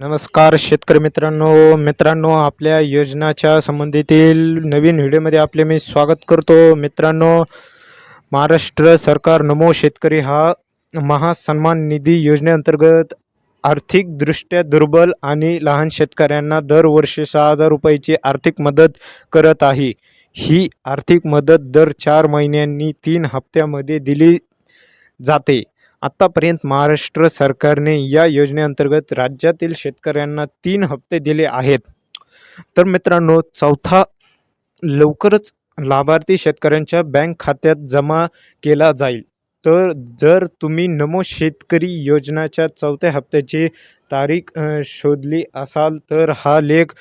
नमस्कार शेतकरी मित्रांनो मित्रांनो आपल्या योजनाच्या संबंधितील नवीन व्हिडिओमध्ये आपले मी स्वागत करतो. मित्रांनो महाराष्ट्र सरकार नमो शेतकरी हा महासन्मान निधी योजनेअंतर्गत आर्थिकदृष्ट्या दुर्बल आणि लहान शेतकऱ्यांना दरवर्षी सहा हजार रुपयाची आर्थिक मदत करत आहे. ही आर्थिक मदत दर चार महिन्यांनी तीन हप्त्यामध्ये दिली जाते. आत्तापर्यंत महाराष्ट्र सरकारने या योजनेअंतर्गत राज्यातील शेतकऱ्यांना तीन हप्ते दिले आहेत. तर मित्रांनो चौथा लवकरच लाभार्थी शेतकऱ्यांच्या बँक खात्यात जमा केला जाईल. तर जर तुम्ही नमो शेतकरी योजनाच्या चौथ्या हप्त्याची तारीख शोधली असाल तर हा लेख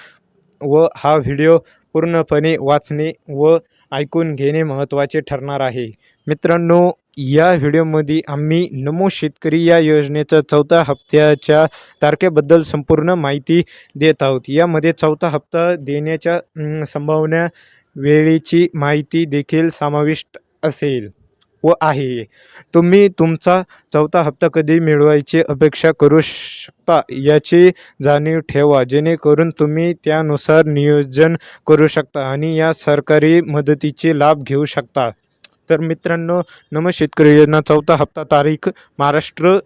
व हा व्हिडिओ पूर्णपणे वाचणे व ऐकून घेणे महत्त्वाचे ठरणार आहे. मित्रांनो या व्हिडिओमध्ये आम्ही नमो शेतकरी या योजनेच्या चौथ्या हप्त्याच्या तारखेबद्दल संपूर्ण माहिती देत आहोत. यामध्ये चौथा हप्ता देण्याच्या संभावना वेळेची माहिती देखील समाविष्ट असेल. व आहे. तुम्ही तुमचा चौथा हप्ता कधी मिळवायची अपेक्षा करू शकता याची जाणीव ठेवा. जेणेकरून तुम्ही त्यानुसार नियोजन करू शकता आणि या सरकारी मदतीचे लाभ घेऊ शकता. तर मित्रांनो नमो शेतकरी योजना चौथा हप्ता तारीख महाराष्ट्र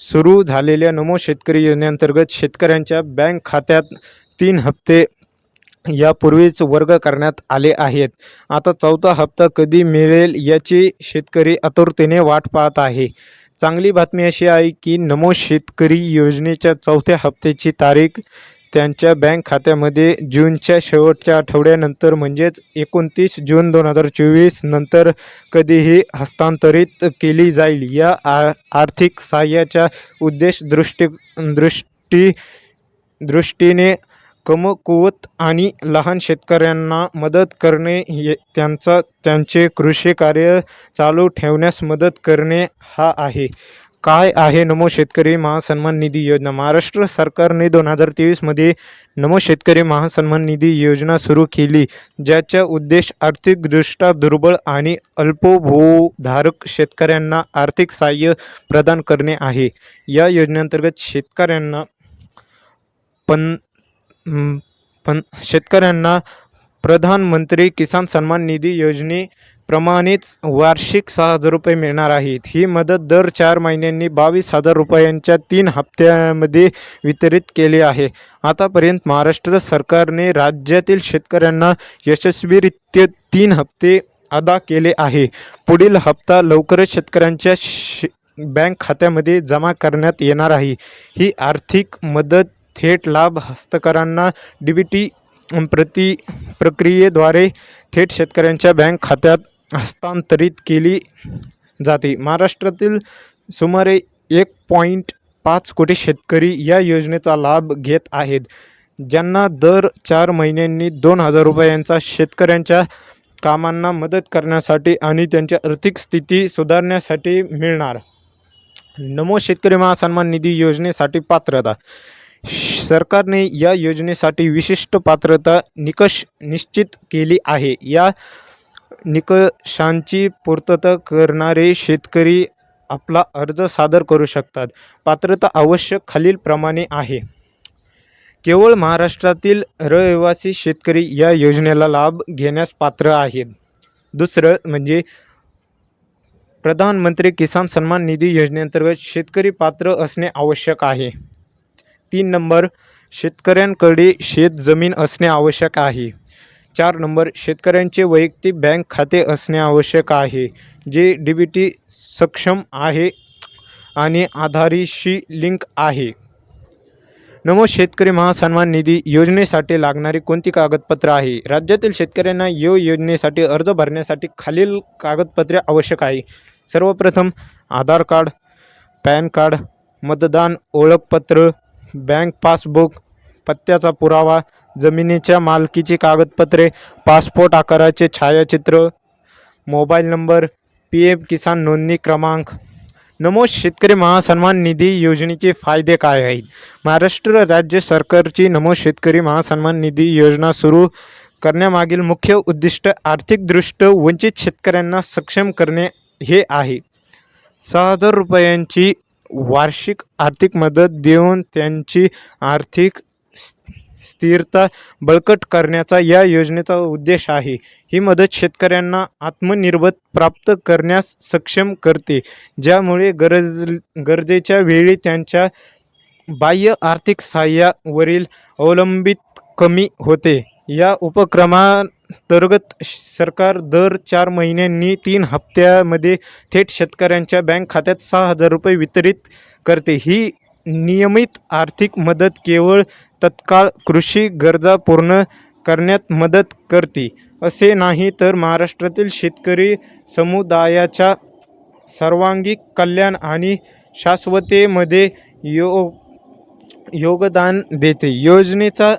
सुरू झालेल्या नमो शेतकरी योजनेअंतर्गत शेतकऱ्यांच्या बँक खात्यात तीन हप्ते यापूर्वीच वर्ग करण्यात आले आहेत. आता चौथा हप्ता कधी मिळेल याची शेतकरी आतुरतेने वाट पाहत आहे. चांगली बातमी अशी आहे की नमो शेतकरी योजनेच्या चौथ्या हप्त्याची तारीख त्यांच्या बँक खात्यामध्ये जूनच्या शेवटच्या आठवड्यानंतर म्हणजेच एकोणतीस जून दोन हजार चोवीस नंतर कधीही हस्तांतरित केली जाईल. या आ आर्थिक सहाय्याच्या उद्देश दृष्टी दृष्टी दृष्टीने कमकुवत आणि लहान शेतकऱ्यांना मदत करणे हे त्यांचा त्यांचे कृषी कार्य चालू ठेवण्यास मदत करणे हा आहे. काय आहे? नमो शेतकरी महासन्मान निधी योजना. महाराष्ट्र सरकारने दोन हजार तेवीसमध्ये नमो शेतकरी महासन्मान निधी योजना सुरू केली ज्याचा उद्देश आर्थिकदृष्ट्या दुर्बल आणि अल्पभूधारक शेतकऱ्यांना आर्थिक सहाय्य प्रदान करणे आहे. या योजनेअंतर्गत शेतकऱ्यांना पण पण शेतकऱ्यांना प्रधानमंत्री किसान सन्मान निधी योजनेप्रमाणेच वार्षिक सहा हजार रुपये मिळणार आहेत. ही मदत दर चार महिन्यांनी बावीस हजार रुपयांच्या तीन हप्त्यामध्ये वितरित केली आहे. आतापर्यंत महाराष्ट्र सरकारने राज्यातील शेतकऱ्यांना यशस्वीरित्या तीन हप्ते अदा केले आहे. पुढील हप्ता लवकरच शेतकऱ्यांच्या श बँक खात्यामध्ये जमा करण्यात येणार आहे. ही आर्थिक मदत थेट लाभ हस्तकरांना डी टी प्रति प्रक्रियेद्वारे थेट शेतकऱ्यांच्या बँक खात्यात हस्तांतरित केली जाते. महाराष्ट्रातील सुमारे एक पॉईंट पाच कोटी शेतकरी या योजनेचा लाभ घेत आहेत ज्यांना दर चार महिन्यांनी दोन हजार रुपयांचा शेतकऱ्यांच्या कामांना मदत करण्यासाठी आणि त्यांची आर्थिक स्थिती सुधारण्यासाठी मिळणार. नमो शेतकरी महासन्मान निधी योजनेसाठी पात्रता सरकारने या योजनेसाठी विशिष्ट पात्रता निकष निश्चित केली आहे. या निकषांची पूर्तता करणारे शेतकरी आपला अर्ज सादर करू शकतात. पात्रता आवश्यक खालीलप्रमाणे आहे. केवळ महाराष्ट्रातील रहिवासी शेतकरी या योजनेला लाभ घेण्यास पात्र आहेत. दुसरं म्हणजे प्रधानमंत्री किसान सन्मान निधी योजनेअंतर्गत शेतकरी पात्र असणे आवश्यक आहे. तीन नंबर शेतकऱ्यांकडे शेत जमीन असणे आवश्यक आहे. चार नंबर शेतकऱ्यांचे वैयक्तिक बँक खाते असणे आवश्यक आहे जे डी बी टी सक्षम आहे आणि आधारीशी लिंक आहे. नमो शेतकरी महासन्मान निधी योजनेसाठी लागणारी कोणती कागदपत्र आहे? राज्यातील शेतकऱ्यांना यो योजनेसाठी अर्ज भरण्यासाठी खालील कागदपत्रे आवश्यक आहे. सर्वप्रथम आधार कार्ड पॅन कार्ड मतदान ओळखपत्र बँक पासबुक पत्त्याचा पुरावा जमिनीच्या मालकीची कागदपत्रे पासपोर्ट आकाराचे छायाचित्र mobile number P M Kisan नोंदणी क्रमांक. नमो शेतकरी महासन्मान निधी योजनेचे फायदे काय आहेत? महाराष्ट्र राज्य सरकारची नमो शेतकरी महासन्मान निधी योजना सुरू करण्यामागील मुख्य उद्दिष्ट आर्थिकदृष्ट्या वंचित शेतकऱ्यांना सक्षम करणे हे आहे. सहा हजार रुपयांची वार्षिक आर्थिक मदत देऊन त्यांची आर्थिक स्थिरता बळकट करण्याचा या योजनेचा उद्देश आहे. ही मदत शेतकऱ्यांना आत्मनिर्भर प्राप्त करण्यास सक्षम करते. ज्यामुळे गरज गरजेच्या वेळी त्यांच्या बाह्य आर्थिक सहाय्यावरील अवलंबित कमी होते. या उपक्रमा अंतर्गत सरकार दर चार महिन्यांनी तीन हप्त्यामध्ये थेट शेतकऱ्यांच्या बँक खात्यात सहा हजार रुपये वितरित करते. ही नियमित आर्थिक मदत केवळ तत्काळ कृषी गरजा पूर्ण करण्यात मदत करते. असे नाही तर महाराष्ट्रातील शेतकरी समुदायाच्या सर्वांगीण कल्याण आणि शाश्वतेमध्ये यो योगदान देते. योजनेचा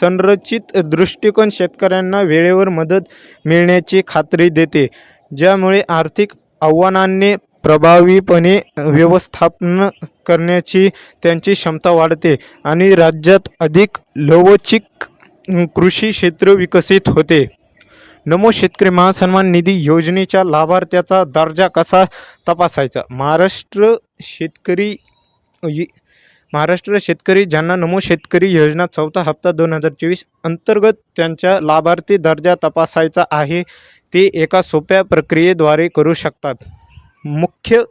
संरचित दृष्टिकोन शेतकऱ्यांना वेळेवर मदत मिळण्याची खात्री देते ज्यामुळे आर्थिक आव्हानांनी प्रभावीपणे व्यवस्थापन करण्याची त्यांची क्षमता वाढते आणि राज्यात अधिक लवचिक कृषी क्षेत्र विकसित होते. नमो शेतकरी महासन्मान निधी योजनेच्या लाभार्थ्याचा दर्जा कसा तपासायचा? महाराष्ट्र शेतकरी महाराष्ट्र शेतकरी ज्यांना नमो शेतकरी योजना चौथा हप्ता दोन हजार चोवीस अंतर्गत त्यांच्या लाभार्थी दर्जा तपासायचा आहे ते एका सोप्या प्रक्रियेद्वारे करू शकतात. मुख्य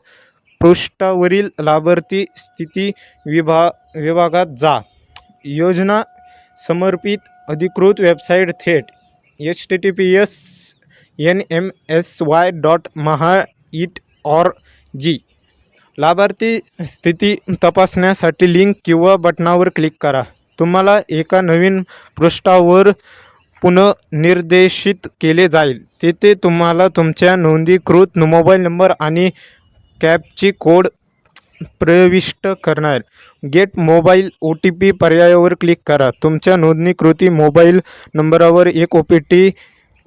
पृष्ठावरील लाभार्थी स्थिती विभा विभागात जा. योजना समर्पित अधिकृत वेबसाईट थेट H T T P S N M S Y dot maha it or G. लाभार्थी स्थिती तपासण्यासाठी लिंक किंवा बटनावर क्लिक करा. तुम्हाला एका नवीन पृष्ठावर पुनर्निर्देशित केले जाईल. तेथे तुम्हाला तुमच्या नोंदणीकृत मोबाईल नंबर आणि कॅबची कोड प्रविष्ट करणार. Get mobile O T P पर्यायावर क्लिक करा. तुमच्या नोंदणीकृत मोबाईल नंबरावर एक O P T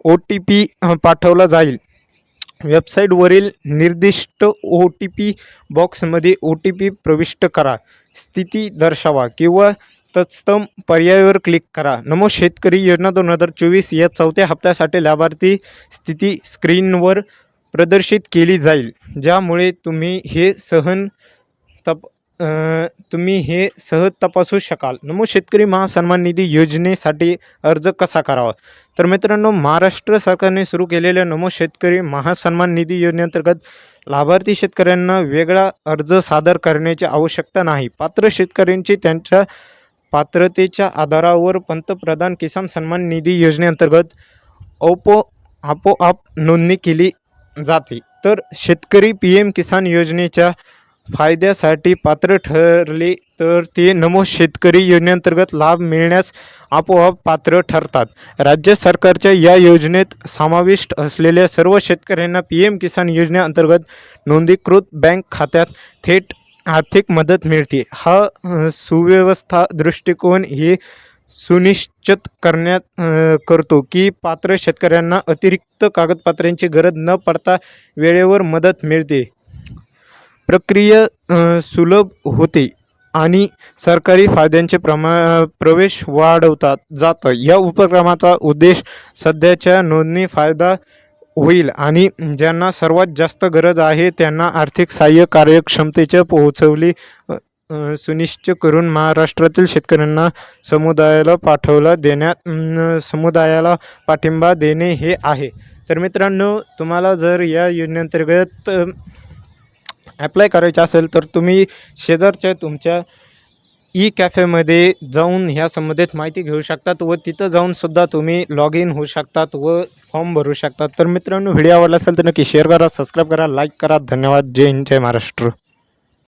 O T P पाठवला जाईल. वेबसाईटवरील निर्दिष्ट ओ टी पी बॉक्समध्ये ओ टी पी प्रविष्ट करा. स्थिती दर्शवा किंवा तत्सम पर्यायावर क्लिक करा. नमो शेतकरी योजना दोन हजार चोवीस या चौथ्या हप्त्यासाठी लाभार्थी स्थिती स्क्रीनवर प्रदर्शित केली जाईल ज्यामुळे तुम्ही हे सहन तप तुम्ही हे सहज तपासू शकाल. नमो शेतकरी महासन्मान निधी योजनेसाठी अर्ज कसा करावा? तर मित्रांनो महाराष्ट्र सरकारने सुरू केलेल्या नमो शेतकरी महासन्मान निधी योजनेअंतर्गत लाभार्थी शेतकऱ्यांना वेगळा अर्ज सादर करण्याची आवश्यकता नाही. पात्र शेतकऱ्यांची त्यांच्या पात्रतेच्या आधारावर पंतप्रधान किसान सन्मान निधी योजनेअंतर्गत औपो आपोआप नोंदणी केली जाते. तर शेतकरी पी एम किसान योजनेच्या फायद्यासाठी पात्र ठरले तर ते नमो शेतकरी योजनेअंतर्गत लाभ मिळण्यास आपोआप पात्र ठरतात. राज्य सरकारच्या या योजनेत समाविष्ट असलेल्या सर्व शेतकऱ्यांना पी एम किसान योजनेअंतर्गत नोंदणीकृत बँक खात्यात थेट आर्थिक मदत मिळते. हा सुव्यवस्था दृष्टिकोन हे सुनिश्चित करण्यात करतो की पात्र शेतकऱ्यांना अतिरिक्त कागदपत्रांची गरज न पडता वेळेवर मदत मिळते. प्रक्रिया सुलभ होते आणि सरकारी फायद्यांचे प्रमा प्रवेश वाढवतात जातं. या उपक्रमाचा उद्देश सध्याच्या नोंदणी फायदा होईल आणि ज्यांना सर्वात जास्त गरज आहे त्यांना आर्थिक सहाय्य कार्यक्षमतेच्या पोहोचवली सुनिश्चित करून महाराष्ट्रातील शेतकऱ्यांना समुदायाला पाठवला देण्यात समुदायाला पाठिंबा देणे हे आहे. तर मित्रांनो तुम्हाला जर या योजनेअंतर्गत ॲप्लाय करायचं असेल तर तुम्ही शेजारच्या तुमच्या ई कॅफेमध्ये जाऊन ह्या संबंधित माहिती घेऊ शकतात व तिथं जाऊनसुद्धा तुम्ही लॉग इन होऊ शकतात व फॉर्म भरू शकतात. तर मित्रांनो व्हिडिओ आवडला असेल तर नक्की शेअर करा सबस्क्राईब करा लाईक करा. धन्यवाद. जय हिंद जय महाराष्ट्र.